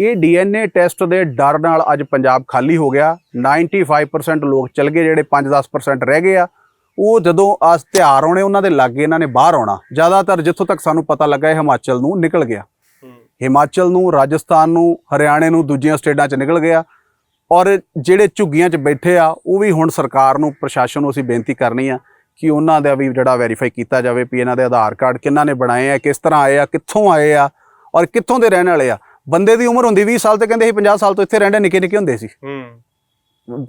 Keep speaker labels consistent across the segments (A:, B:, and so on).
A: ਇਹ DNA test ਦੇ ਡਰ ਨਾਲ ਅੱਜ ਪੰਜਾਬ ਖਾਲੀ ਹੋ ਗਿਆ। 95% ਲੋਕ ਚਲ ਗਏ, ਜਿਹੜੇ 5-10% ਰਹਿ ਗਏ ਆ। ਉਹ ਜਦੋਂ ਆਸ ਤਿਉਹਾਰ ਆਉਣੇ ਉਹਨਾਂ ਦੇ ਲਾਗੇ ਇਹਨਾਂ ਨੇ ਬਾਹਰ ਆਉਣਾ। ਜ਼ਿਆਦਾਤਰ ਜਿੱਥੋਂ ਤੱਕ ਸਾਨੂੰ ਪਤਾ ਲੱਗਾ, ਇਹ ਹਿਮਾਚਲ ਨੂੰ ਨਿਕਲ ਗਿਆ। ਹਿਮਾਚਲ ਨੂੰ, ਰਾਜਸਥਾਨ ਨੂੰ, ਹਰਿਆਣੇ ਨੂੰ, ਦੂਜੀਆਂ ਸਟੇਟਾਂ 'ਚ ਨਿਕਲ ਗਿਆ। ਔਰ ਜਿਹੜੇ ਝੁੱਗੀਆਂ 'ਚ ਬੈਠੇ ਆ, ਉਹ ਵੀ ਹੁਣ ਸਰਕਾਰ ਨੂੰ, ਪ੍ਰਸ਼ਾਸਨ ਨੂੰ ਅਸੀਂ ਬੇਨਤੀ ਕਰਨੀ ਆ ਕਿ ਉਹਨਾਂ ਦਾ ਵੀ ਜਿਹੜਾ ਵੈਰੀਫਾਈ ਕੀਤਾ ਜਾਵੇ ਵੀ ਇਹਨਾਂ ਦੇ ਆਧਾਰ ਕਾਰਡ ਕਿਹਨਾਂ ਨੇ ਬਣਾਏ ਆ, ਕਿਸ ਤਰ੍ਹਾਂ ਆਏ ਆ, ਕਿੱਥੋਂ ਆਏ ਆ, ਔਰ ਕਿੱਥੋਂ ਦੇ ਰਹਿਣ ਵਾਲੇ ਆ। ਬੰਦੇ ਦੀ ਉਮਰ ਹੁੰਦੀ 20 ਸਾਲ ਤੇ ਕਹਿੰਦੇ ਸੀ 50 ਸਾਲ ਤੋਂ ਇੱਥੇ ਰਹਿੰਦੇ ਨਿੱਕੇ ਨਿੱਕੇ ਹੁੰਦੇ ਸੀ।
B: ਹੂੰ।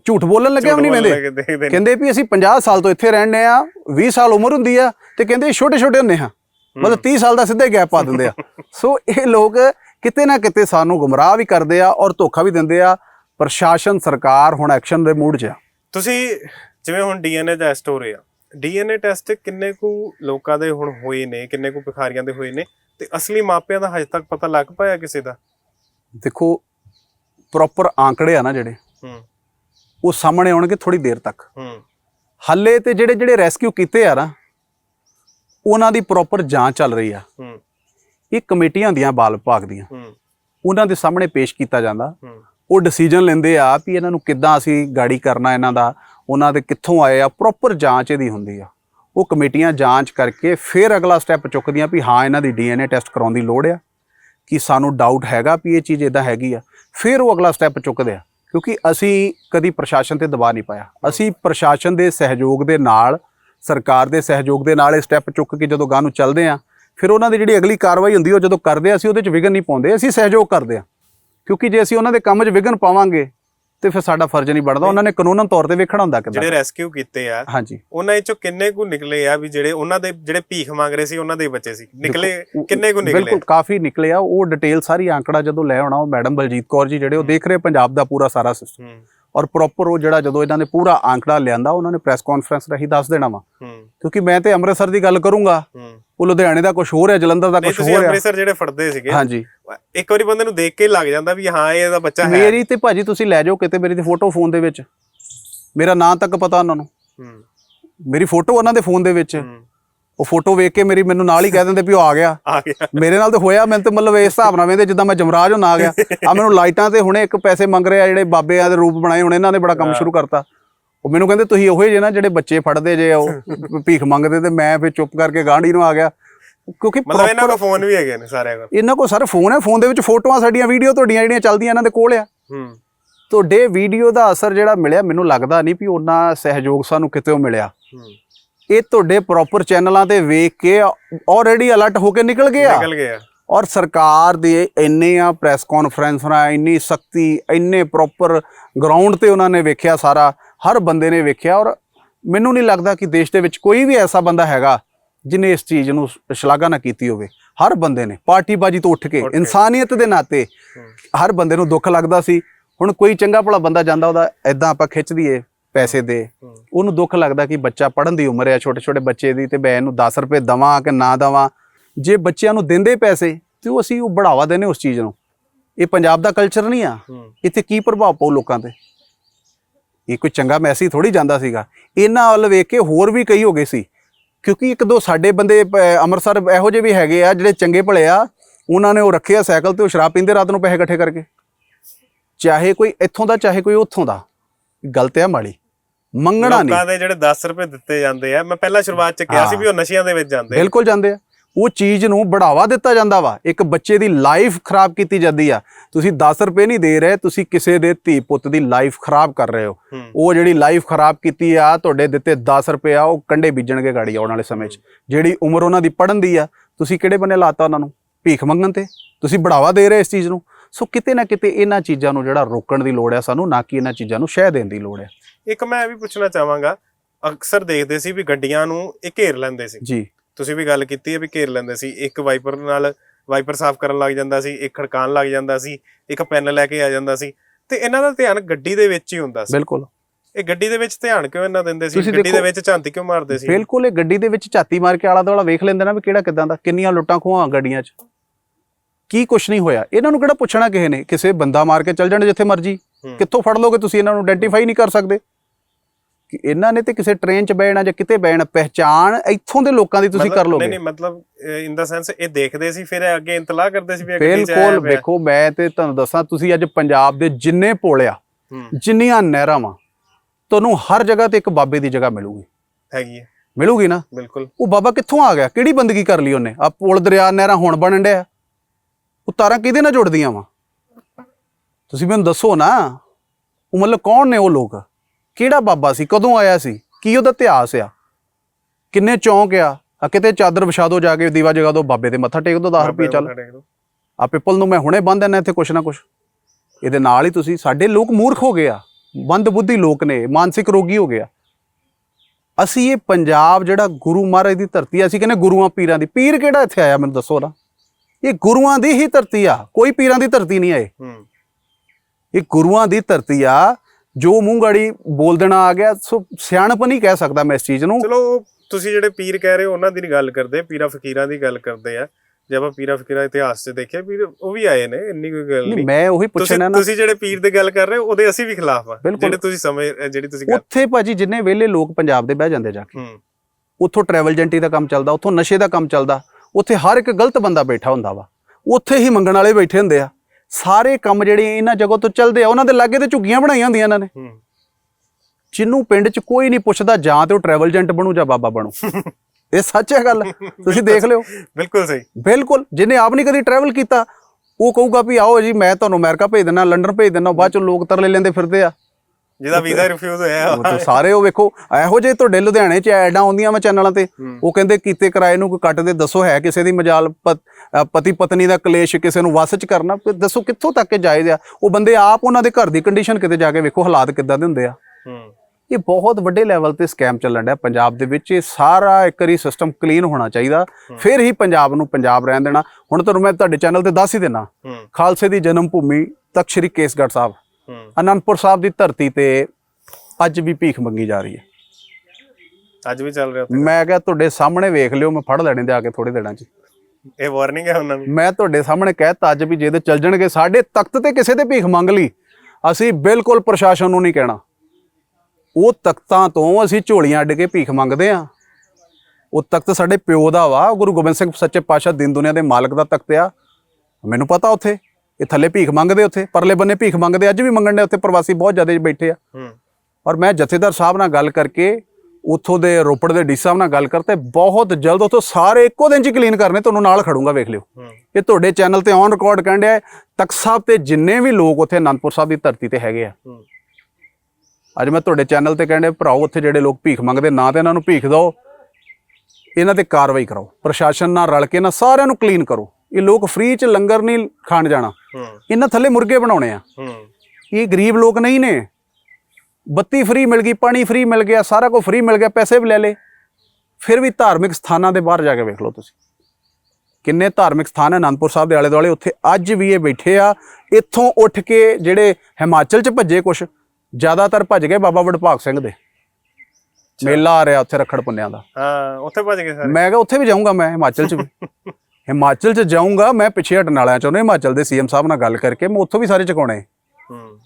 A: ਝੂਠ ਬੋਲਣ ਲੱਗਿਆ ਵੀ ਨਹੀਂ
B: ਲੱਗੇ ਨੇ।
A: ਕਹਿੰਦੇ ਵੀ ਅਸੀਂ 50 ਸਾਲ ਤੋਂ ਇੱਥੇ ਰਹਿੰਦੇ ਆ 20 ਸਾਲ ਉਮਰ ਹੁੰਦੀ ਆ ਤੇ ਕਹਿੰਦੇ ਛੋਟੇ ਛੋਟੇ ਹੁੰਦੇ ਹਾਂ। ਮਤਲਬ 30 ਸਾਲ ਦਾ ਸਿੱਧੇ ਗੈਪ ਪਾ ਦਿੰਦੇ ਆ। ਸੋ ਇਹ ਲੋਕ ਕਿਤੇ ਨਾ ਕਿਤੇ ਸਾਨੂੰ ਗੁੰਮਰਾਹ ਵੀ ਕਰਦੇ ਆ ਔਰ ਧੋਖਾ ਵੀ ਦਿੰਦੇ ਆ। ਪ੍ਰਸ਼ਾਸਨ ਸਰਕਾਰ ਹੁਣ ਐਕਸ਼ਨ ਦੇ ਮੂਡ 'ਚ ਆ।
B: ਤੁਸੀਂ ਜਿਵੇਂ ਹੁਣ ਡੀਐਨਏ ਟੈਸਟ ਹੋ ਰਿਹਾ ਡੀਐਨਏ ਟੈਸਟ ਕਿੰਨੇ ਕੁ ਲੋਕਾਂ ਦੇ ਹੁਣ ਹੋਏ ਨੇ ਕਿੰਨੇ ਕੁ ਭਿਖਾਰੀਆਂ ਦੇ ਹੋਏ ਨੇ ਤੇ ਅਸਲੀ ਮਾਪਿਆਂ ਦਾ ਹਜੇ ਤੱਕ ਪਤਾ ਲੱਗ ਪਾਇਆ ਕਿਸੇ ਦਾ?
A: ਦੇਖੋ ਪ੍ਰੋਪਰ ਆંકੜੇ ਆ ਨਾ ਜਿਹੜੇ
B: ਹੂੰ।
A: ਉਹ ਸਾਹਮਣੇ ਆਉਣਗੇ ਥੋੜੀ ਦੇਰ ਤੱਕ।
B: ਹੂੰ।
A: ਹੱਲੇ ਤੇ ਜਿਹੜੇ ਜਿਹੜੇ ਰੈਸਕਿਊ ਕੀਤੇ ਆ ਨਾ ਉਹਨਾਂ ਦੀ ਪ੍ਰੋਪਰ ਜਾਂਚ ਚੱਲ ਰਹੀ ਆ।
B: ਹੂੰ।
A: ਇਹ ਕਮੇਟੀਆਂ ਦੀਆਂ ਬਾਲ ਵਿਭਾਗ ਦੀਆਂ।
B: ਹੂੰ।
A: ਉਹਨਾਂ ਦੇ ਸਾਹਮਣੇ ਪੇਸ਼ ਕੀਤਾ ਜਾਂਦਾ।
B: ਹੂੰ।
A: ਉਹ ਡਿਸੀਜਨ ਲੈਂਦੇ ਆ ਵੀ ਇਹਨਾਂ ਨੂੰ ਕਿੱਦਾਂ ਅਸੀਂ ਗਾੜੀ ਕਰਨਾ ਇਹਨਾਂ ਦਾ ਉਹਨਾਂ ਦੇ ਕਿੱਥੋਂ ਆਏ ਆ। ਪ੍ਰੋਪਰ ਜਾਂਚ ਇਹਦੀ ਹੁੰਦੀ ਆ। ਉਹ ਕਮੇਟੀਆਂ ਜਾਂਚ ਕਰਕੇ ਫਿਰ ਅਗਲਾ ਸਟੈਪ ਚੁੱਕਦੀਆਂ ਵੀ ਹਾਂ ਇਹਨਾਂ ਦੀ ਡੀਐਨਏ ਟੈਸਟ ਕਰਾਉਣ ਦੀ ਲੋੜ ਆ। ਕਿ ਸਾਨੂੰ ਡਾਊਟ ਹੈਗਾ ਵੀ ਇਹ ਚੀਜ਼ ਇਦਾਂ ਹੈਗੀ ਆ, ਫਿਰ ਉਹ ਅਗਲਾ ਸਟੈਪ ਚੁੱਕਦੇ ਆ, ਕਿਉਂਕਿ ਅਸੀਂ ਕਦੀ ਪ੍ਰਸ਼ਾਸਨ ਤੇ ਦਬਾਅ ਨਹੀਂ ਪਾਇਆ। ਅਸੀਂ ਪ੍ਰਸ਼ਾਸਨ ਦੇ ਸਹਿਯੋਗ ਦੇ ਨਾਲ, ਸਰਕਾਰ ਦੇ ਸਹਿਯੋਗ ਦੇ ਨਾਲ ਇਹ ਸਟੈਪ ਚੁੱਕ ਕੇ ਜਦੋਂ ਗਾਂ ਨੂੰ ਚੱਲਦੇ ਆ, ਫਿਰ ਉਹਨਾਂ ਦੀ ਜਿਹੜੀ ਅਗਲੀ ਕਾਰਵਾਈ ਹੁੰਦੀ ਉਹ ਜਦੋਂ ਕਰਦੇ ਆ, ਅਸੀਂ ਉਹਦੇ 'ਚ ਵਿਘਨ ਨਹੀਂ ਪਾਉਂਦੇ, ਅਸੀਂ ਸਹਿਯੋਗ ਕਰਦੇ ਆ। ਕਿਉਂਕਿ ਜੇ ਅਸੀਂ ਉਹਨਾਂ ਦੇ ਕੰਮ 'ਚ ਵਿਘਨ ਪਾਵਾਂਗੇ ਤੇ ਫਿਰ ਸਾਡਾ ਫਰਜ਼ ਨਹੀਂ ਬਣਦਾ। ਉਹਨਾਂ ਨੇ ਕਾਨੂੰਨਨ ਤੌਰ ਤੇ ਵੇਖਣਾ ਹੁੰਦਾ
B: ਜਿਹੜੇ
A: ਕਿਦਾਂ
B: ਰੈਸਕਿਊ ਕੀਤੇ ਆ
A: ਹਾਂਜੀ।
B: ਉਹਨਾਂ ਵਿੱਚੋਂ ਕਿੰਨੇ ਕੁ ਨਿਕਲੇ ਆ ਵੀ ਜਿਹੜੇ ਉਹਨਾਂ ਦੇ ਜਿਹੜੇ ਭੀਖ ਮੰਗ ਰਹੇ ਸੀ ਉਹਨਾਂ ਦੇ ਬੱਚੇ ਸੀ? ਨਿਕਲੇ ਕਿੰਨੇ ਕੁ ਨਿਕਲੇ?
A: ਬਿਲਕੁਲ ਕਾਫੀ ਨਿਕਲੇ ਆ। ਉਹ ਡਿਟੇਲ ਸਾਰੀ ਆંકੜਾ ਜਦੋਂ ਲੈ ਆਉਣਾ ਉਹ ਮੈਡਮ ਬਲਜੀਤ ਕੌਰ ਜੀ ਜਿਹੜੇ ਉਹ ਦੇਖ ਰਹੇ ਪੰਜਾਬ ਦਾ ਪੂਰਾ ਸਾਰਾ ਸਿਸਟਮ ਔਰ ਪ੍ਰੋਪਰ ਉਹ ਜਿਹੜਾ ਜਦੋਂ ਇਹਨਾਂ ਨੇ ਪੂਰਾ ਆંકੜਾ ਲਿਆਂਦਾ ਉਹਨਾਂ ਨੇ ਪ੍ਰੈਸ ਕਾਨਫਰੰਸ ਰਹੀ ਦੱਸ ਦੇਣਾ ਵਾ। ਕਿਉਂਕਿ ਮੈਂ ਤੇ ਅੰਮ੍ਰਿਤਸਰ ਦੀ ਗੱਲ ਕਰੂੰਗਾ ਉਹ ਲੁਧਿਆਣੇ ਦਾ ਕੁਝ ਹੋਰ ਹੈ ਜਲੰਧਰ ਦਾ ਕੁਝ ਹੋਰ ਹੈ।
B: ਅੰਮ੍ਰਿਤਸਰ ਜਿਹੜੇ ਫੜਦੇ ਸੀਗੇ
A: ਹਾਂਜੀ।
B: ਇੱਕ ਵਾਰੀ ਬੰਦੇ ਨੂੰ ਦੇਖ ਕੇ ਲੱਗ ਜਾਂਦਾ ਵੀ ਹਾਂ ਇਹ ਇਹਦਾ ਬੱਚਾ ਹੈ।
A: ਮੇਰੀ ਤੇ ਭਾਜੀ ਤੁਸੀਂ ਲੈ ਜਾਓ ਕਿਤੇ ਮੇਰੀ ਤੇ ਫੋਟੋ ਫੋਨ ਦੇ ਵਿੱਚ। ਮੇਰਾ ਨਾਂ ਤੱਕ ਪਤਾ ਉਹਨਾਂ ਨੂੰ।
B: ਹੂੰ।
A: ਮੇਰੀ ਫੋਟੋ ਉਹਨਾਂ ਦੇ ਫੋਨ ਦੇ ਵਿੱਚ। ਉਹ ਫੋਟੋ ਵੇਖ ਕੇ ਮੇਰੀ ਮੈਨੂੰ ਨਾਲ ਹੀ ਕਹਿ ਦਿੰਦੇ ਵੀ ਉਹ ਆ ਗਿਆ।
B: ਆ ਗਿਆ।
A: ਮੇਰੇ ਨਾਲ ਤੇ ਹੋਇਆ ਮੈਨੂੰ ਤੇ ਮਤਲਬ ਇਸ ਹਿਸਾਬ ਨਾਲ ਵੇਂਦੇ ਜਿੱਦਾਂ ਮੈਂ ਜਮਰਾਜ ਹੁਣ ਆ ਗਿਆ। ਆ ਮੈਨੂੰ ਲਾਈਟਾਂ ਤੇ ਹੁਣੇ ਇੱਕ ਪੈਸੇ ਮੰਗ ਰਹੇ ਜਿਹੜੇ ਬਾਬੇ ਆ ਦੇ ਰੂਪ ਬਣਾਏ ਹੁਣ ਇਹਨਾਂ ਨੇ ਬੜਾ ਕੰਮ ਸ਼ੁਰੂ ਕਰਤਾ। ਉਹ ਮੈਨੂੰ ਕਹਿੰਦੇ ਤੁਸੀਂ ਉਹੇ ਜੇ ਨਾ ਜਿਹੜੇ ਬੱਚੇ ਫੜਦੇ ਜੇ ਉਹ ਭੀਖ ਮੰਗਦੇ ਤੇ ਮੈਂ ਫਿਰ ਚੁੱਪ ਕਰਕੇ ਗਾਂਢੀ ਨੂੰ ਆ ਗਿਆ। ਕਿਉਂਕਿ
B: ਮਤਲਬ ਇਹਨਾਂ ਕੋਲ ਫੋਨ ਵੀ ਹੈਗੇ ਨੇ ਸਾਰਿਆਂ ਕੋਲ।
A: ਇਹਨਾਂ ਕੋਲ ਸਾਰੇ ਫੋਨ ਹੈ ਫੋਨ ਦੇ ਵਿੱਚ ਫੋਟੋਆਂ ਸਾਡੀਆਂ ਵੀਡੀਓ ਤੁਹਾਡੀਆਂ ਜਿਹੜੀਆਂ ਚੱਲਦੀਆਂ ਇਹਨਾਂ ਦੇ ਕੋਲ ਆ।
B: ਹੂੰ।
A: ਤੁਹਾਡੇ ਵੀਡੀਓ ਦਾ ਅਸਰ ਜਿਹੜਾ ਮਿਲਿਆ ਮੈਨੂੰ ਲੱਗਦਾ ਨਹੀਂ ਵੀ ਉਹਨਾਂ ਸਹਿਯੋਗ ਸਾਨੂੰ ਕਿਤੇ ਮਿਲਿਆ।
B: ਹੂੰ।
A: ਇਹ ਤੁਹਾਡੇ ਪ੍ਰੋਪਰ ਚੈਨਲਾਂ ਤੇ ਵੇਖ ਕੇ ਆਲਰੇਡੀ ਅਲਰਟ ਹੋ ਕੇ ਨਿਕਲ ਗਿਆ।
B: ਨਿਕਲ ਗਿਆ।
A: ਔਰ ਸਰਕਾਰ ਦੇ ਇੰਨੇ ਆ ਪ੍ਰੈਸ ਕਾਨਫਰੰਸਾਂ ਇੰਨੀ ਸਖਤੀ ਇੰਨੇ ਪ੍ਰੋਪਰ ਗਰਾਊਂਡ ਤੇ ਉਹਨਾਂ ਨੇ ਵੇਖਿਆ ਸਾਰਾ ਹਰ ਬੰਦੇ ਨੇ ਵੇਖਿਆ ਔਰ ਮੈਨੂੰ ਨਹੀਂ ਲੱਗਦਾ ਕਿ ਦੇਸ਼ ਦੇ ਵਿੱਚ ਕੋਈ ਵੀ ਐਸਾ ਬੰਦਾ ਹੈਗਾ ਜਿਨੇ ਇਸ ਚੀਜ਼ ਨੂੰ ਸ਼ਲਾਘਾ ਨਾ ਕੀਤੀ ਹੋਵੇ। ਹਰ ਬੰਦੇ ਨੇ ਪਾਰਟੀ ਬਾਜੀ ਤੋਂ ਉੱਠ ਕੇ। ਇਨਸਾਨੀਅਤ ਦੇ ਨਾਤੇ। ਹਰ ਬੰਦੇ ਨੂੰ ਦੁੱਖ ਲੱਗਦਾ ਸੀ। ਹੁਣ ਕੋਈ ਚੰਗਾ ਭਲਾ ਬੰਦਾ ਜਾਂਦਾ ਉਹਦਾ ਐਦਾਂ ਆਪਾਂ ਖਿੱਚ ਦਈਏ। ਪੈਸੇ ਦੇ। ਉਹਨੂੰ ਦੁੱਖ ਲੱਗਦਾ ਕਿ ਬੱਚਾ ਪੜਨ ਦੀ ਉਮਰ ਹੈ ਛੋਟੇ ਛੋਟੇ ਬੱਚੇ ਦੀ ਤੇ ਮੈਂ ਇਹਨੂੰ 10 ਰੁਪਏ ਦਵਾਂ ਕਿ ਨਾ ਦਵਾਂ। ਜੇ ਬੱਚਿਆਂ ਨੂੰ ਦਿੰਦੇ ਪੈਸੇ ਤੇ ਉਹ ਅਸੀਂ ਉਹ ਬੜਾਵਾ ਦੇਨੇ ਉਸ ਚੀਜ਼ ਨੂੰ। ਇਹ ਪੰਜਾਬ ਦਾ ਕਲਚਰ ਨਹੀਂ ਆ। ਇੱਥੇ ਕੀ ਪ੍ਰਭਾਵ ਪਾਉ ਲੋਕਾਂ ਤੇ? ਇਹ ਕੋਈ ਚੰਗਾ ਮੈਸੇਜ ਥੋੜੀ ਜਾਂਦਾ ਸੀਗਾ। ਇਹਨਾਂ ਵੱਲ ਵੇਖ ਕੇ ਹੋਰ ਵੀ ਕਈ ਹੋ ਗਏ ਸੀ। ਕਿਉਂਕਿ ਇੱਕ ਦੋ ਸਾਡੇ ਬੰਦੇ ਅੰਮ੍ਰਿਤਸਰ ਇਹੋ ਜਿਹੇ ਵੀ ਹੈਗੇ ਆ ਜਿਹੜੇ ਚੰਗੇ ਭਲੇ ਆ। ਉਹਨਾਂ ਨੇ ਉਹ ਰੱਖੇ ਆ ਸਾਈਕਲ ਤੇ ਉਹ ਸ਼ਰਾਬ ਪੀਂਦੇ ਰਾਤ ਨੂੰ ਪੈਸੇ ਇਕੱਠੇ ਕਰਕੇ। ਚਾਹੇ ਕੋਈ ਇੱਥੋਂ ਦਾ ਚਾਹੇ ਕੋਈ ਉੱਥੋਂ ਦਾ। ਗਲਤ ਆ ਮਾੜੀ। ਮੰਗਣਾ ਨਹੀਂ।
B: ਲੋਕਾਂ ਦੇ ਜਿਹੜੇ 10 ਰੁਪਏ ਦਿੱਤੇ ਜਾਂਦੇ ਆ ਮੈਂ ਪਹਿਲਾਂ ਸ਼ੁਰੂਆਤ ਚ ਕਿਹਾ ਸੀ। ਵੀ ਉਹ ਨਸ਼ਿਆਂ ਦੇ ਵਿੱਚ ਜਾਂਦੇ ਆ।
A: ਬਿਲਕੁਲ ਜਾਂਦੇ ਆ। ਉਹ ਚੀਜ਼ ਨੂੰ ਬੜਾਵਾ ਦਿੱਤਾ ਜਾਂਦਾ ਵਾ। ਇੱਕ ਬੱਚੇ ਦੀ ਲਾਈਫ ਖਰਾਬ ਕੀਤੀ ਜਾਂਦੀ ਆ। ਤੁਸੀਂ 10 ਰੁਪਏ ਨਹੀਂ ਦੇ ਰਹੇ ਤੁਸੀਂ ਕਿਸੇ ਦੇ ਧੀ ਪੁੱਤ ਦੀ ਲਾਈਫ ਖਰਾਬ ਕਰ ਰਹੇ ਹੋ। ਉਹ ਜਿਹੜੀ ਲਾਈਫ ਖਰਾਬ ਕੀਤੀ ਆ ਤੁਹਾਡੇ ਦਿੱਤੇ 10 ਰੁਪਏ ਆ ਉਹ ਕੰਡੇ ਬੀਜਣਗੇ ਗਾੜੀ ਆਉਣ ਵਾਲੇ ਸਮੇਂ 'ਚ। ਜਿਹੜੀ ਉਮਰ ਉਹਨਾਂ ਦੀ ਪੜਨ ਦੀ ਆ ਤੁਸੀਂ ਕਿਹੜੇ ਬੰਨੇ ਲਾਤਾ ਉਹਨਾਂ ਨੂੰ? ਭੀਖ ਮੰਗਣ ਤੇ। ਤੁਸੀਂ ਬੜਾਵਾ ਦੇ ਰਹੇ ਇਸ ਚੀਜ਼ ਨੂੰ। ਸੋ ਕਿਤੇ ਨਾ ਕਿਤੇ ਇਹਨਾਂ ਚੀਜ਼ਾਂ ਨੂੰ ਜਿਹੜਾ ਰੋਕਣ ਦੀ ਲੋੜ ਆ ਸਾਨੂੰ ਨਾ ਕਿ ਇਹਨਾਂ ਚੀਜ਼ਾਂ ਨੂੰ ਸ਼ਹਿ ਦੇਣ ਦੀ ਲੋੜ ਹੈ
B: ਇੱਕ ਮੈਂ ਇਹ ਵੀ ਪੁੱਛਣਾ ਚਾਹਾਂਗਾ ਅਕਸਰ ਦੇਖਦੇ ਸੀ ਵੀ ਗੱਡੀਆਂ ਨੂੰ ਇਹ ਘੇਰ ਲੈਂਦੇ ਸੀ।
A: ਜੀ।
B: ਤੁਸੀਂ ਵੀ ਗੱਲ ਕੀਤੀ ਹੈ ਵੀ ਘੇਰ ਲੈਂਦੇ ਸੀ। ਇੱਕ ਵਾਈਪਰ ਨਾਲ ਵਾਈਪਰ ਸਾਫ਼ ਕਰਨ ਲੱਗ ਜਾਂਦਾ ਸੀ ਇੱਕ ਖੜਕਾਣ ਲੱਗ ਜਾਂਦਾ ਸੀ ਇੱਕ ਪੈਨ ਲੈ ਕੇ ਆ ਜਾਂਦਾ ਸੀ। ਤੇ ਇਹਨਾਂ ਦਾ ਧਿਆਨ ਗੱਡੀ ਦੇ ਵਿੱਚ ਹੀ ਹੁੰਦਾ ਸੀ।
A: ਬਿਲਕੁਲ।
B: ਇਹ ਗੱਡੀ ਦੇ ਵਿੱਚ ਧਿਆਨ ਕਿਉਂ ਇਹਨਾਂ ਦਿੰਦੇ ਸੀ? ਗੱਡੀ ਦੇ ਵਿੱਚ ਝਾਂਤੀ ਕਿਉਂ ਮਾਰਦੇ ਸੀ?
A: ਬਿਲਕੁਲ ਇਹ ਗੱਡੀ ਦੇ ਵਿੱਚ ਝਾਤੀ ਮਾਰ ਕੇ ਆਲਾ ਦੁਆਲਾ ਵੇਖ ਲੈਂਦੇ ਨਾ ਵੀ ਕਿਹੜਾ ਕਿਦਾਂ ਦਾ ਕਿੰਨੀਆਂ ਲੁੱਟਾਂ ਖੋਹਾਂ ਗੱਡੀਆਂ 'ਚ। ਕੀ ਕੁਛ ਨਹੀਂ ਹੋਇਆ। ਇਹਨਾਂ ਨੂੰ ਕਿਹੜਾ ਪੁੱਛਣਾ ਕਿਸੇ ਨੇ? ਕਿਸੇ ਬੰਦਾ ਮਾਰ ਕੇ ਚੱਲ ਜਾਣ ਜਿੱਥੇ ਮਰਜ਼ੀ। ਕਿੱਥੋਂ ਫੜ ਲੋਗੇ ਤੁਸੀਂ? ਇਹਨਾਂ ਨੂੰ ਆਇਡੈਂਟੀਫਾਈ ਨਹੀਂ ਕਰ ਸਕਦੇ। ਇਹਨਾਂ ਨੇ ਤੇ ਕਿਸੇ ਟ੍ਰੇਨ 'ਚ ਬਹਿਣਾ ਜਾਂ ਕਿਤੇ ਬਹਿਣਾ ਪਹਿਚਾਣ ਇੱਥੋਂ ਦੇ ਲੋਕਾਂ ਦੀ ਤੁਸੀਂ ਕਰ ਲੋਗੇ
B: ਨਹੀਂ ਨਹੀਂ ਮਤਲਬ ਇਨ ਦਾ ਸੈਂਸ ਇਹ ਦੇਖਦੇ ਸੀ ਫਿਰ ਅੱਗੇ ਇੰਤਲਾਹ ਕਰਦੇ ਸੀ ਵੀ ਆਇਆ
A: ਬਿਲਕੁਲ। ਵੇਖੋ ਮੈਂ ਤੇ ਤੁਹਾਨੂੰ ਦੱਸਾਂ ਤੁਸੀਂ ਅੱਜ ਪੰਜਾਬ ਦੇ ਜਿੰਨੇ ਪੋਲਿਆ ਜਿੰਨੀਆਂ ਨਹਿਰਾਂ ਵਾ ਤੁਹਾਨੂੰ ਹਰ ਜਗ੍ਹਾ ਤੇ ਇੱਕ ਬਾਬੇ ਦੀ ਜਗ੍ਹਾ ਮਿਲੂਗੀ।
B: ਹੈਗੀ ਹੈ।
A: ਮਿਲੂਗੀ ਨਾ?
B: ਬਿਲਕੁਲ।
A: ਉਹ ਬਾਬਾ ਕਿੱਥੋਂ ਆ ਗਿਆ? ਕਿਹੜੀ ਬੰਦਗੀ ਕਰ ਲਈ ਉਹਨੇ? ਆ ਪੁਲ ਦਰਿਆ ਨਹਿਰਾਂ ਹੁਣ ਬਣਨ ਡਿਆ। ਉਹ ਤਾਰਾਂ ਕਿਹਦੇ ਨਾਲ ਜੁੜਦੀਆਂ ਵਾ? ਤੁਸੀਂ ਮੈਨੂੰ ਦੱਸੋ ਨਾ ਉਹ ਮਤਲਬ ਕੌਣ ਨੇ ਉਹ ਲੋਕ? ਕਿਹੜਾ ਬਾਬਾ ਸੀ? ਕਦੋਂ ਆਇਆ ਸੀ? ਕੀ ਉਹਦਾ ਇਤਿਹਾਸ ਆ? ਕਿੰਨੇ ਚੌਂਕ ਆ? ਆ ਕਿਤੇ ਚਾਦਰ ਵਿਛਾ ਦੋ ਜਾ ਕੇ ਦੀਵਾ ਜਗਾ ਦੋ ਬਾਬੇ ਤੇ ਮੱਥਾ ਟੇਕ ਦੋ 10 ਰੁਪਏ ਚੱਲ। ਆ ਪਿੱਪਲ ਨੂੰ ਮੈਂ ਹੁਣੇ ਬੰਨ ਦੇਣਾ ਇੱਥੇ ਕੁਛ ਨਾ ਕੁਛ। ਇਹਦੇ ਨਾਲ ਹੀ ਤੁਸੀਂ ਸਾਡੇ ਲੋਕ ਮੂਰਖ ਹੋ ਗਏ ਆ। ਬੰਦ ਬੁੱਧੀ ਲੋਕ ਨੇ ਮਾਨਸਿਕ ਰੋਗੀ ਹੋ ਗਿਆ ਅਸੀਂ ਇਹ ਪੰਜਾਬ ਜਿਹੜਾ ਗੁਰੂ ਮਹਾਰਾਜ ਦੀ ਧਰਤੀ ਆ ਅਸੀਂ ਕਹਿੰਦੇ ਗੁਰੂਆਂ ਪੀਰਾਂ ਦੀ। ਪੀਰ ਕਿਹੜਾ ਇੱਥੇ ਆਇਆ ਮੈਨੂੰ ਦੱਸੋ ਨਾ। ਇਹ ਗੁਰੂਆਂ ਦੀ ਹੀ ਧਰਤੀ ਆ ਕੋਈ ਪੀਰਾਂ ਦੀ ਧਰਤੀ ਨਹੀਂ ਆਏ
B: ਹੂੰ।
A: ਇਹ ਗੁਰੂਆਂ ਦੀ ਧਰਤੀ ਆ ਜੋ ਮੂੰਹ ਗਾੜੀ ਬੋਲ ਦੇਣਾ ਆ ਗਿਆ ਸੋ ਸਿਆਣਪ ਨਹੀਂ ਕਹਿ ਸਕਦਾ ਮੈਂ ਇਸ ਚੀਜ਼ ਨੂੰ।
B: ਚਲੋ ਤੁਸੀਂ ਜਿਹੜੇ ਪੀਰ ਕਹਿ ਰਹੇ ਹੋ ਉਹਨਾਂ ਦੀ ਨਹੀਂ ਗੱਲ ਕਰਦੇ ਪੀਰਾ ਫਕੀਰਾਂ ਦੀ ਗੱਲ ਕਰਦੇ ਆ। ਜੇ ਆਪਾਂ ਪੀਰਾ ਫਕੀਰਾਂ ਇਤਿਹਾਸ 'ਚ ਦੇਖਿਆ ਪੀਰ ਉਹ ਵੀ ਆਏ ਨੇ ਇੰਨੀ ਕੋਈ ਗੱਲ
A: ਨਹੀਂ ਮੈਂ ਉਹੀ ਪੁੱਛਣਾ ਨਾ।
B: ਤੁਸੀਂ ਜਿਹੜੇ ਪੀਰ ਦੀ ਗੱਲ ਕਰ ਰਹੇ ਹੋ ਉਹਦੇ ਅਸੀਂ ਵੀ ਖਿਲਾਫ ਆ। ਜਿਹੜੇ ਤੁਸੀਂ ਸਮਝ ਜਿਹੜੀ ਤੁਸੀਂ
A: ਉੱਥੇ ਭਾਜੀ ਜਿੰਨੇ ਵਿਹਲੇ ਲੋਕ ਪੰਜਾਬ ਦੇ ਬਹਿ ਜਾਂਦੇ ਜਾ ਕੇ ਉੱਥੋਂ ਟਰੈਵਲ ਏਜੰਟੀ ਦਾ ਕੰਮ ਚੱਲਦਾ ਉੱਥੋਂ ਨਸ਼ੇ ਦਾ ਕੰਮ ਚੱਲਦਾ ਉੱਥੇ ਹਰ ਇੱਕ ਗਲਤ ਬੰਦਾ ਬੈਠਾ ਹੁੰਦਾ ਵਾ। ਉੱਥੇ ਹੀ ਮੰਗਣ ਵਾਲੇ ਬੈਠੇ ਹੁੰਦੇ ਆ। ਸਾਰੇ ਕੰਮ ਜਿਹੜੇ ਇਹਨਾਂ ਜਗ੍ਹਾ ਤੋਂ ਚੱਲਦੇ ਆ ਉਹਨਾਂ ਦੇ ਲਾਗੇ ਤੇ ਝੁੱਗੀਆਂ ਬਣਾਈਆਂ ਹੁੰਦੀਆਂ ਇਹਨਾਂ ਨੇ। ਜਿਹਨੂੰ ਪਿੰਡ 'ਚ ਕੋਈ ਨਹੀਂ ਪੁੱਛਦਾ ਜਾਂ ਤੇ ਉਹ ਟਰੈਵਲ ਏਜੰਟ ਬਣੂ ਜਾਂ ਬਾਬਾ ਬਣੂ। ਇਹ ਸੱਚ ਹੈ ਗੱਲ ਤੁਸੀਂ ਦੇਖ ਲਿਓ।
B: ਬਿਲਕੁਲ ਸਹੀ।
A: ਬਿਲਕੁਲ ਜਿਹਨੇ ਆਪ ਨਹੀਂ ਕਦੀ ਟਰੈਵਲ ਕੀਤਾ ਉਹ ਕਹੂਗਾ ਵੀ ਆਓ ਜੀ ਮੈਂ ਤੁਹਾਨੂੰ ਅਮਰੀਕਾ ਭੇਜ ਦਿੰਦਾ ਲੰਡਨ ਭੇਜ ਦਿੰਦਾ ਬਾਅਦ ਚ ਲੋਕ ਤਰਲੇ ਲੈਂਦੇ ਫਿਰਦੇ ਆ।
B: ਜਿਹਦਾ ਵੀਜ਼ਾ ਰਿਫਿਊਜ਼ ਹੋਇਆ
A: ਉਹ ਤਾਂ ਸਾਰੇ ਉਹ ਵੇਖੋ ਇਹੋ ਜਿਹੇ ਤੁਹਾਡੇ ਲੁਧਿਆਣੇ 'ਚ ਐਡਾਂ ਆਉਂਦੀਆਂ ਵਾ ਚੈਨਲਾਂ ਤੇ। ਉਹ ਕਹਿੰਦੇ ਕੀਤੇ ਕਿਰਾਏ ਨੂੰ ਕੋਈ ਕੱਟ ਦੇ ਦੱਸੋ ਹੈ ਕਿਸੇ ਦੀ ਮਜਾਲ ਪਤੀ ਪਤਨੀ ਦਾ ਕਲੇਸ਼ ਕਿਸੇ ਨੂੰ ਵਸ 'ਚ ਕਰਨਾ ਦੱਸੋ ਕਿੱਥੋਂ ਤੱਕ ਇਹ ਜਾਇਜ਼ ਆ? ਉਹ ਬੰਦੇ ਆਪ ਉਹਨਾਂ ਦੇ ਘਰ ਦੀ ਕੰਡੀਸ਼ਨ ਕਿਤੇ ਜਾ ਕੇ ਵੇਖੋ ਹਾਲਾਤ ਕਿੱਦਾਂ ਦੇ ਹੁੰਦੇ ਆ। ਇਹ ਬਹੁਤ ਵੱਡੇ ਲੈਵਲ ਤੇ ਸਕੈਮ ਚੱਲਣ ਡਿਆ ਪੰਜਾਬ ਦੇ ਵਿੱਚ ਇਹ ਸਾਰਾ ਇੱਕ ਵਾਰੀ ਸਿਸਟਮ ਕਲੀਨ ਹੋਣਾ ਚਾਹੀਦਾ ਫਿਰ ਹੀ ਪੰਜਾਬ ਨੂੰ ਪੰਜਾਬ ਰਹਿਣ ਦੇਣਾ। ਹੁਣ ਤੁਹਾਨੂੰ ਮੈਂ ਤੁਹਾਡੇ ਚੈਨਲ ਤੇ ਦੱਸ ਹੀ ਦੇਣਾ ਖਾਲਸੇ ਦੀ ਜਨਮ ਭੂਮੀ ਤਖਤ ਸ੍ਰੀ ਕੇਸਗੜ੍ਹ ਸਾਹਿਬ। ਅਨੰਦਪੁਰ ਸਾਹਿਬ ਦੀ ਧਰਤੀ ਤੇ ਅੱਜ ਵੀ ਭੀਖ ਮੰਗੀ ਜਾ ਰਹੀ ਹੈ।
B: ਅੱਜ ਵੀ ਚੱਲ ਰਿਹਾ
A: ਮੈਂ ਕਿਹਾ ਤੁਹਾਡੇ ਸਾਹਮਣੇ ਵੇਖ ਲਿਓ ਮੈਂ ਫੜ ਲੈਣੇ ਦੇ ਆ ਕੇ ਥੋੜੇ ਦਿਨਾਂ 'ਚ।
B: ਇਹ ਵਾਰਨਿੰਗ ਹੈ ਉਹਨਾਂ ਨੂੰ?
A: ਮੈਂ ਤੁਹਾਡੇ ਸਾਹਮਣੇ ਕਹਿਤਾ ਅੱਜ ਵੀ ਜੇ ਤੇ ਚੱਲ ਜਾਣਗੇ ਸਾਡੇ ਤਖਤ ਤੇ ਕਿਸੇ ਤੇ ਭੀਖ ਮੰਗ ਲਈ। ਅਸੀਂ ਬਿਲਕੁਲ ਪ੍ਰਸ਼ਾਸਨ ਨੂੰ ਨਹੀਂ ਕਹਿਣਾ। ਉਹ ਤਖਤਾਂ ਤੋਂ ਅਸੀਂ ਝੋਲੀਆਂ ਅੱਡ ਕੇ ਭੀਖ ਮੰਗਦੇ ਆ ਉਹ ਤਖਤ ਸਾਡੇ ਪਿਓ ਦਾ ਵਾ ਗੁਰੂ ਗੋਬਿੰਦ ਸਿੰਘ ਸੱਚੇ ਪਾਤਸ਼ਾਹ ਦਿਨ ਦੁਨੀਆ ਦੇ ਮਾਲਕ ਦਾ ਤਖਤ ਆ। ਮੈਨੂੰ ਪਤਾ ਉੱਥੇ। ਇਹ ਥੱਲੇ ਭੀਖ ਮੰਗਦੇ ਉੱਥੇ ਪਰਲੇ ਬੰਨੇ ਭੀਖ ਮੰਗਦੇ ਅੱਜ ਵੀ ਮੰਗਣ ਦੇ ਉੱਥੇ ਪ੍ਰਵਾਸੀ ਬਹੁਤ ਜ਼ਿਆਦਾ ਬੈਠੇ ਆ।
B: ਹੂੰ।
A: ਔਰ ਮੈਂ ਜਥੇਦਾਰ ਸਾਹਿਬ ਨਾਲ ਗੱਲ ਕਰਕੇ ਉੱਥੋਂ ਦੇ ਰੋਪੜ ਦੇ ਡੀ ਸਾਹਿਬ ਨਾਲ ਗੱਲ ਕਰਤੇ ਬਹੁਤ ਜਲਦ ਉੱਥੋਂ ਸਾਰੇ ਇੱਕੋ ਦਿਨ ਚ ਕਲੀਨ ਕਰਨੇ ਤੁਹਾਨੂੰ ਨਾਲ ਖੜੂੰਗਾ ਵੇਖ ਲਿਓ। ਇਹ ਤੁਹਾਡੇ ਚੈਨਲ ਤੇ ਔਨ ਰਿਕਾਰਡ ਕਹਿੰਦੇ ਤਖਤ ਸਾਹਿਬ ਤੇ ਜਿੰਨੇ ਵੀ ਲੋਕ ਉੱਥੇ ਅਨੰਦਪੁਰ ਸਾਹਿਬ ਦੀ ਧਰਤੀ ਤੇ ਹੈਗੇ ਆ। ਅੱਜ ਮੈਂ ਤੁਹਾਡੇ ਚੈਨਲ ਤੇ ਕਹਿੰਦੇ ਭਰਾਓ ਉੱਥੇ ਜਿਹੜੇ ਲੋਕ ਭੀਖ ਮੰਗਦੇ ਨਾ ਤੇ ਇਹਨਾਂ ਨੂੰ ਭੀਖ ਦਿਓ ਇਹਨਾਂ ਤੇ ਕਾਰਵਾਈ ਕਰੋ ਪ੍ਰਸ਼ਾਸਨ ਨਾਲ ਰਲ ਕੇ ਨਾ ਸਾਰਿਆਂ ਨੂੰ ਕਲੀਨ ਕਰੋ। ਇਹ ਲੋਕ ਫ੍ਰੀ ਚ ਲੰਗਰ ਨਹੀਂ ਖਾਣ ਜਾਣਾ। ਇਹਨਾਂ ਥੱਲੇ ਮੁਰਗੇ ਬਣਾਉਣੇ ਆ।
B: ਹੂੰ।
A: ਇਹ ਗਰੀਬ ਲੋਕ ਨਹੀਂ ਨੇ। ਬੱਤੀ ਫ੍ਰੀ ਮਿਲ ਗਈ ਪਾਣੀ ਫ੍ਰੀ ਮਿਲ ਗਿਆ ਸਾਰਾ ਕੁਝ ਫ੍ਰੀ ਮਿਲ ਗਿਆ ਪੈਸੇ ਵੀ ਲੈ ਲੇ ਫਿਰ ਵੀ ਧਾਰਮਿਕ ਸਥਾਨਾਂ ਦੇ ਬਾਹਰ ਜਾ ਕੇ ਵੇਖ ਲਓ ਤੁਸੀਂ। ਕਿੰਨੇ ਧਾਰਮਿਕ ਸਥਾਨ ਹੈ ਅਨੰਦਪੁਰ ਸਾਹਿਬ ਦੇ ਆਲੇ ਦੁਆਲੇ ਉੱਥੇ ਅੱਜ ਵੀ ਇਹ ਬੈਠੇ ਆ। ਇੱਥੋਂ ਉੱਠ ਕੇ ਜਿਹੜੇ ਹਿਮਾਚਲ ਚ ਭੱਜੇ ਕੁਛ ਜ਼ਿਆਦਾਤਰ ਭੱਜ ਗਏ ਬਾਬਾ ਵਡਭਾਗ ਸਿੰਘ ਦੇ। ਮੇਲਾ ਆ ਰਿਹਾ ਉੱਥੇ ਰੱਖੜ ਪੁੰਨਿਆਂ ਦਾ।
B: ਹਾਂ ਉੱਥੇ ਭੱਜ ਗਏ ਸਾਰੇ।
A: ਮੈਂ ਕਿਹਾ ਉੱਥੇ ਵੀ ਜਾਊਂਗਾ ਮੈਂ ਹਿਮਾਚਲ ਚ ਵੀ। ਹਿਮਾਚਲ ਚ ਜਾਊਂਗਾ ਮੈਂ ਪਿੱਛੇ ਹਟਣ ਵਾਲਿਆਂ ਚੋਂ ਨੇ ਹਿਮਾਚਲ ਦੇ ਸੀਐਮ ਸਾਹਿਬ ਨਾਲ ਗੱਲ ਕਰਕੇ ਮੈਂ ਉੱਥੋਂ ਵੀ ਸਾਰੇ ਚੁਕਾਉਣੇ।
B: ਹੂੰ।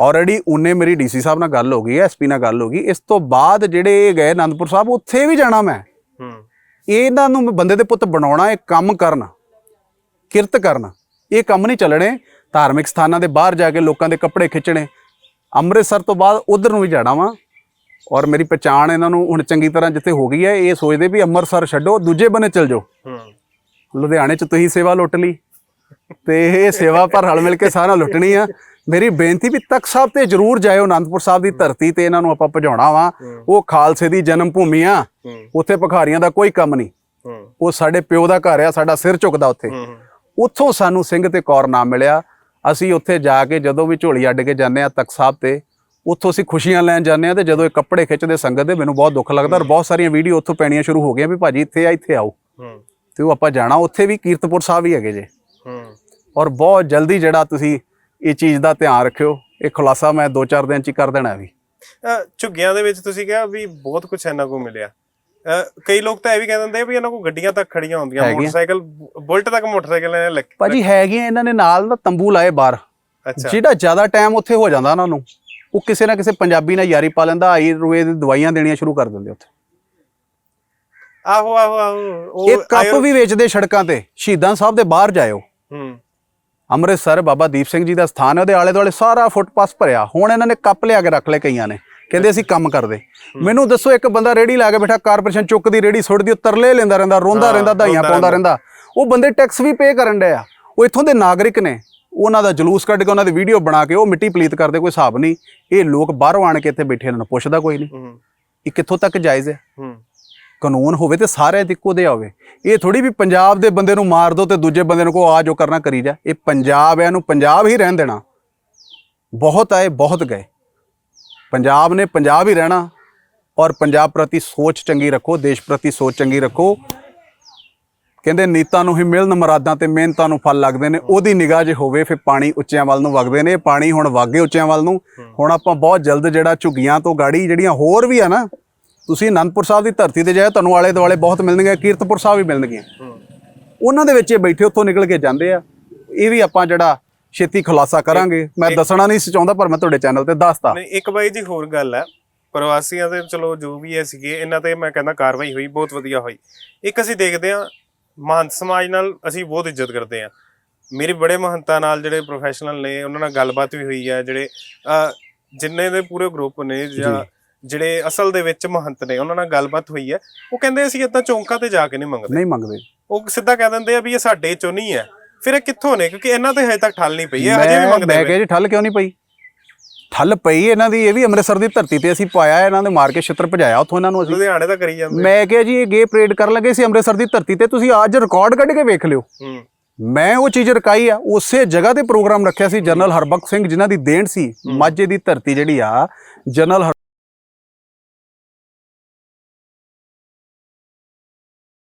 A: ਆਲਰੇਡੀ ਉਹਨੇ ਮੇਰੀ ਡੀਸੀ ਸਾਹਿਬ ਨਾਲ ਗੱਲ ਹੋ ਗਈ ਹੈ ਐਸਪੀ ਨਾਲ ਗੱਲ ਹੋ ਗਈ। ਇਸ ਤੋਂ ਬਾਅਦ ਜਿਹੜੇ ਗਏ ਆਨੰਦਪੁਰ ਸਾਹਿਬ ਉੱਥੇ ਵੀ ਜਾਣਾ ਮੈਂ।
B: ਹੂੰ।
A: ਇਹਨਾਂ ਨੂੰ ਬੰਦੇ ਦੇ ਪੁੱਤ ਬਣਾਉਣਾ ਇਹ ਕੰਮ ਕਰਨ ਕਿਰਤ ਕਰਨ। ਇਹ ਕੰਮ ਨਹੀਂ ਚੱਲਣੇ ਧਾਰਮਿਕ ਸਥਾਨਾਂ ਦੇ ਬਾਹਰ ਜਾ ਕੇ ਲੋਕਾਂ ਦੇ ਕੱਪੜੇ ਖਿੱਚਣੇ। ਅੰਮ੍ਰਿਤਸਰ ਤੋਂ ਬਾਅਦ ਉਧਰ ਨੂੰ ਵੀ ਜਾਣਾ ਵਾ। ਔਰ ਮੇਰੀ ਪਛਾਣ ਇਹਨਾਂ ਨੂੰ ਹੁਣ ਚੰਗੀ ਤਰ੍ਹਾਂ ਜਿੱਥੇ ਹੋ ਗਈ ਹੈ ਇਹ ਸੋਚਦੇ ਵੀ ਅੰਮ੍ਰਿਤਸਰ ਛੱਡੋ ਦੂਜੇ ਬੰਨੇ ਚਲ ਜਾਓ।
B: ਹੂੰ।
A: ਲੁਧਿਆਣੇ ਚ ਤੁਸੀਂ ਸੇਵਾ ਲੁੱਟ ਲਈ ਤੇ ਇਹ ਸੇਵਾ ਪਰ ਹਲ ਮਿਲ ਕੇ ਸਾਰਾ ਲੁੱਟਣੀ ਆ। ਮੇਰੀ ਬੇਨਤੀ ਵੀ ਤਖਤ ਸਾਹਿਬ ਤੇ ਜਰੂਰ ਜਾਇਓ ਅਨੰਦਪੁਰ ਸਾਹਿਬ ਦੀ ਧਰਤੀ ਤੇ ਇਹਨਾਂ ਨੂੰ ਆਪਾਂ ਭਜਾਉਣਾ ਵਾ। ਉਹ ਖਾਲਸੇ ਦੀ ਜਨਮ ਭੂਮੀ ਆ। ਉੱਥੇ ਭਖਾਰੀਆਂ ਦਾ ਕੋਈ ਕੰਮ ਨਹੀਂ। ਉਹ ਸਾਡੇ ਪਿਓ ਦਾ ਘਰ ਆ ਸਾਡਾ ਸਿਰ ਝੁਕਦਾ ਉੱਥੇ। ਉੱਥੋਂ ਸਾਨੂੰ ਸਿੰਘ ਤੇ ਕੌਰ ਨਾਮ ਮਿਲਿਆ। ਅਸੀਂ ਉੱਥੇ ਜਾ ਕੇ ਜਦੋਂ ਵੀ ਝੋਲੀ ਅੱਡ ਕੇ ਜਾਂਦੇ ਆ ਤਖਤ ਸਾਹਿਬ ਤੇ ਉੱਥੋਂ ਅਸੀਂ ਖੁਸ਼ੀਆਂ ਲੈਣ ਜਾਂਦੇ ਆ ਤੇ ਜਦੋਂ ਇਹ ਕੱਪੜੇ ਖਿੱਚਦੇ ਸੰਗਤ ਦੇ ਮੈਨੂੰ ਬਹੁਤ ਦੁੱਖ ਲੱਗਦਾ ਔਰ ਬਹੁਤ ਸਾਰੀਆਂ ਵੀਡੀਓ ਉੱਥੋਂ ਪੈਣੀਆਂ ਸ਼ੁਰੂ ਹੋ ਗਈਆਂ ਵੀ ਭਾਜੀ ਇੱਥੇ ਆ ਇੱਥੇ ਆਓ। ਤੇ ਉਹ ਆਪਾਂ ਜਾਣਾ ਉੱਥੇ ਵੀ ਕੀਰਤਪੁਰ ਸਾਹਿਬ ਹੀ ਹੈਗੇ ਜੇ।
B: ਹੂੰ।
A: ਔਰ ਬਹੁਤ ਜਲਦੀ ਜਿਹੜਾ ਤੁਸੀਂ ਇਹ ਚੀਜ਼ ਦਾ ਧਿਆਨ ਰੱਖਿਓ ਇਹ ਖੁਲਾਸਾ ਮੈਂ 2-4 ਦਿਨ ਚ ਹੀ ਕਰ ਦੇਣਾ ਵੀ।
B: ਝੁੱਗੀਆਂ ਦੇ ਵਿੱਚ ਤੁਸੀਂ ਕਿਹਾ ਵੀ ਬਹੁਤ ਕੁਝ ਇਹਨਾਂ ਕੋ ਮਿਲਿਆ। ਕਈ ਲੋਕ ਤਾਂ ਇਹ ਵੀ ਕਹਿ ਦਿੰਦੇ ਆ ਵੀ ਇਹਨਾਂ ਕੋ ਗੱਡੀਆਂ ਤੱਕ ਖੜੀਆਂ ਹੁੰਦੀਆਂ। ਮੋਟਰਸਾਈਕਲ ਬੁਲਟ ਤੱਕ ਮੋਟਰਸਾਈਕਲ ਇਹਨਾਂ ਨੇ
A: ਭਾਜੀ ਹੈਗੀਆਂ ਇਹਨਾਂ ਨੇ ਨਾਲ ਨਾ ਤੰਬੂ ਲਾਏ ਬਾਹਰ।
B: ਅੱਛਾ।
A: ਜਿਹੜਾ ਜ਼ਿਆਦਾ ਟਾਈਮ ਉੱਥੇ ਹੋ ਜਾਂਦਾ ਉਹਨਾਂ ਨੂੰ ਉਹ ਕਿਸੇ ਨਾ ਕਿਸੇ ਪੰਜਾਬੀ ਨਾਲ ਯਾਰੀ ਪਾ ਲੈਂਦਾ ਆਯੁਰਵੇਦ ਦੀ ਦਵਾਈਆਂ ਦੇਣੀਆਂ ਸ਼ੁਰੂ ਕਰ ਦਿੰਦੇ ਉੱਥੇ।
B: ਆਹੋ ਆਹੋ ਆਹੋ।
A: ਇਹ ਕੱਪ ਵੀ ਵੇਚਦੇ ਸੜਕਾਂ ਤੇ ਸ਼ਹੀਦਾਂ ਸਾਹਿਬ ਦੇ ਬਾਹਰ ਜਾਇਓ।
B: ਹੂੰ।
A: ਅੰਮ੍ਰਿਤਸਰ ਬਾਬਾ ਦੀਪ ਸਿੰਘ ਜੀ ਦਾ ਸਥਾਨ ਉਹਦੇ ਆਲੇ ਦੁਆਲੇ ਸਾਰਾ ਫੁੱਟਪਾਥ ਭਰਿਆ। ਹੁਣ ਇਹਨਾਂ ਨੇ ਕੱਪ ਲਿਆ ਕੇ ਰੱਖ ਲਏ ਕਈਆਂ ਨੇ। ਕਹਿੰਦੇ ਅਸੀਂ ਕੰਮ ਕਰਦੇ। ਮੈਨੂੰ ਦੱਸੋ ਇੱਕ ਬੰਦਾ ਰੇੜੀ ਲਾ ਕੇ ਬੈਠਾ ਕਾਰਪੋਰੇਸ਼ਨ ਚੁੱਕਦੀ ਰੇੜੀ ਸੁੱਟਦੀ ਉਹ ਤਰਲੇ ਲੈਂਦਾ ਰਹਿੰਦਾ ਰੋਂਦਾ ਰਹਿੰਦਾ
B: ਰੋਂਦਾ
A: ਪਾਉਂਦਾ ਰਹਿੰਦਾ। ਉਹ ਬੰਦੇ ਟੈਕਸ ਵੀ ਪੇ ਕਰਨ ਡਏ ਆ ਉਹ ਇੱਥੋਂ ਦੇ ਨਾਗਰਿਕ ਨੇ। ਉਹਨਾਂ ਦਾ ਜਲੂਸ ਕੱਢ ਕੇ ਉਹਨਾਂ ਦੀ ਵੀਡੀਓ ਬਣਾ ਕੇ ਉਹ ਮਿੱਟੀ ਪਲੀਤ ਕਰਦੇ ਕੋਈ ਹਿਸਾਬ ਨਹੀਂ। ਇਹ ਲੋਕ ਬਾਹਰੋਂ ਆਣ ਕੇ ਇੱਥੇ ਬੈਠੇ ਇਹਨਾਂ ਨੂੰ ਪੁੱਛਦਾ ਕੋਈ ਨਹੀਂ। ਇਹ ਕਿੱਥੋਂ ਤੱਕ ਜਾਇਜ਼ ਹੂੰ। ਕਾਨੂੰਨ ਹੋਵੇ ਤੇ ਸਾਰੇ ਤੇ ਇੱਕੋ ਜਿਹਾ ਹੋਵੇ ਇਹ ਥੋੜੀ ਵੀ ਪੰਜਾਬ ਦੇ ਬੰਦੇ ਨੂੰ ਮਾਰ ਦੋ ਤੇ ਦੂਜੇ ਬੰਦੇ ਨੂੰ ਕੋ ਆ ਜੋ ਕਰਨਾ, ਕਰੀ ਜਾ। ਇਹ ਪੰਜਾਬ ਹੈ ਇਹਨੂੰ ਪੰਜਾਬ ਹੀ ਰਹਿਣ ਦੇਣਾ। ਬਹੁਤ ਆਏ, ਬਹੁਤ ਗਏ। ਪੰਜਾਬ ਨੇ ਪੰਜਾਬ ਹੀ ਰਹਿਣਾ ਔਰ ਪੰਜਾਬ ਪ੍ਰਤੀ ਸੋਚ ਚੰਗੀ ਰੱਖੋ, ਦੇਸ਼ ਪ੍ਰਤੀ ਸੋਚ ਚੰਗੀ ਰੱਖੋ। ਕਹਿੰਦੇ, ਨੀਤਾਂ ਨੂੰ ਹੀ ਮਿਲਣ, ਮਰਾਦਾਂ ਤੇ ਮਿਹਨਤਾਂ ਨੂੰ ਫਲ ਲੱਗਦੇ ਨੇ। ਉਹਦੀ ਨਿਗਾਹ ਜੇ ਹੋਵੇ, ਫਿਰ ਪਾਣੀ ਉੱਚਿਆਂ ਵੱਲ ਨੂੰ ਵਗਦੇ ਨੇ। ਪਾਣੀ ਹੁਣ ਵਾਗੇ ਉੱਚਿਆਂ ਵੱਲ ਨੂੰ। ਹੁਣ ਆਪਾਂ ਬਹੁਤ ਜਲਦ ਜਿਹੜਾ ਝੁੱਗੀਆਂ ਤੋਂ ਗਾੜੀ ਜਿਹੜੀਆਂ ਹੋਰ ਵੀ ਆ ਨਾ ਤੁਸੀਂ ਅਨੰਦਪੁਰ ਸਾਹਿਬ ਦੀ ਧਰਤੀ ਤੇ ਜਾਏ ਤੁਹਾਨੂੰ ਆਲੇ ਦੁਆਲੇ ਬਹੁਤ ਮਿਲਣਗੇ ਕੀਰਤਪੁਰ ਸਾਹਿਬ ਵੀ ਮਿਲਣਗੀਆਂ।
B: ਹੂੰ।
A: ਉਹਨਾਂ ਦੇ ਵਿੱਚ ਇਹ ਬੈਠੇ ਉੱਥੋਂ ਨਿਕਲ ਕੇ ਜਾਂਦੇ ਆ। ਇਹ ਵੀ ਆਪਾਂ ਜਿਹੜਾ ਛੇਤੀ ਖੁਲਾਸਾ ਕਰਾਂਗੇ। ਮੈਂ ਦੱਸਣਾ ਨਹੀਂ ਚਾਹੁੰਦਾ ਪਰ ਮੈਂ ਤੁਹਾਡੇ ਚੈਨਲ ਤੇ ਦੱਸਤਾ।
B: ਨਹੀਂ ਇੱਕ ਬਾਈ ਜੀ ਹੋਰ ਗੱਲ ਹੈ। ਪ੍ਰਵਾਸੀਆਂ ਦੇ ਚਲੋ ਜੋ ਵੀ ਹੈ ਸੀਗੇ ਇਹਨਾਂ ਤੇ ਮੈਂ ਕਹਿੰਦਾ ਕਾਰਵਾਈ ਹੋਈ ਬਹੁਤ ਵਧੀਆ ਹੋਈ। ਇੱਕ ਅਸੀਂ ਦੇਖਦੇ ਹਾਂ ਮਹੰਤ ਸਮਾਜ ਨਾਲ ਅਸੀਂ ਬਹੁਤ ਇੱਜ਼ਤ ਕਰਦੇ ਹਾਂ। ਮੇਰੇ ਬੜੇ ਮਹੰਤਾਂ ਨਾਲ ਜਿਹੜੇ ਪ੍ਰੋਫੈਸ਼ਨਲ ਨੇ ਉਹਨਾਂ ਨਾਲ ਗੱਲਬਾਤ ਵੀ ਹੋਈ ਹੈ ਜਿਹੜੇ ਜਿੰਨੇ ਦੇ ਪੂਰੇ ਗਰੁੱਪ ਨੇ ਜਾਂ। ਜਿਹੜੇ ਅਸਲ ਦੇ ਵਿੱਚ ਮਹੰਤ ਨੇ ਉਹਨਾਂ ਨਾਲ ਗੱਲਬਾਤ ਹੋਈ ਹੈ। ਉਹ ਕਹਿੰਦੇ ਅਸੀਂ ਇਦਾਂ ਚੌਂਕਾਂ ਤੇ ਜਾ ਕੇ ਨਹੀਂ ਮੰਗਦੇ।
A: ਨਹੀਂ ਮੰਗਦੇ।
B: ਉਹ ਸਿੱਧਾ ਕਹਿ ਦਿੰਦੇ ਆ ਵੀ ਇਹ ਸਾਡੇ ਚੋਂ ਨਹੀਂ ਹੈ। ਫਿਰ ਇਹ ਕਿੱਥੋਂ ਨੇ? ਕਿਉਂਕਿ ਇਹਨਾਂ ਤੇ ਹਜੇ ਤੱਕ ਠੱਲ ਨਹੀਂ ਪਈ। ਇਹ ਹਜੇ ਵੀ
A: ਮੈਂ
B: ਮੰਗਦੇ
A: ਮੈਂ
B: ਨੇ
A: ਕਿਹਾ ਜੀ ਠੱਲ ਕਿਉਂ ਨਹੀਂ ਪਈ? ਠੱਲ ਪਈ ਇਹਨਾਂ ਦੀ ਇਹ ਵੀ ਅੰਮ੍ਰਿਤਸਰ ਦੀ ਧਰਤੀ ਤੇ ਅਸੀਂ ਪਾਇਆ ਇਹਨਾਂ ਦੇ ਮਾਰ ਕੇ ਛਿੱਤਰ ਭਜਾਇਆ ਉੱਥੋਂ ਇਹਨਾਂ ਨੂੰ ਅਸੀਂ।
B: ਲੁਧਿਆਣੇ ਤਾਂ ਕਰੀ ਜਾਂਦੇ।
A: ਮੈਂ ਕਿਹਾ ਜੀ ਇਹ ਗੇ ਪਰੇਡ ਕਰਨ ਲੱਗੇ ਸੀ ਅੰਮ੍ਰਿਤਸਰ ਦੀ ਧਰਤੀ ਤੇ। ਤੁਸੀਂ ਅੱਜ ਰਿਕਾਰਡ ਕੱਢ ਕੇ ਵੇਖ ਲਿਓ।
B: ਹੂੰ।
A: ਮੈਂ ਉਹ ਚੀਜ਼ ਰਕਾਈ ਆ ਉਸੇ ਜਗ੍ਹਾ ਤੇ ਪ੍ਰੋਗਰਾਮ ਰੱਖਿਆ ਸੀ ਜਨਰਲ ਹਰਬਖਸ਼ ਸਿੰਘ ਜਿਨ੍ਹਾਂ ਦੀ ਦੇਣ ਸੀ ਮਾਝੇ ਦੀ ਧਰਤੀ ਜਿਹੜੀ ਆ ਜਨਰਲ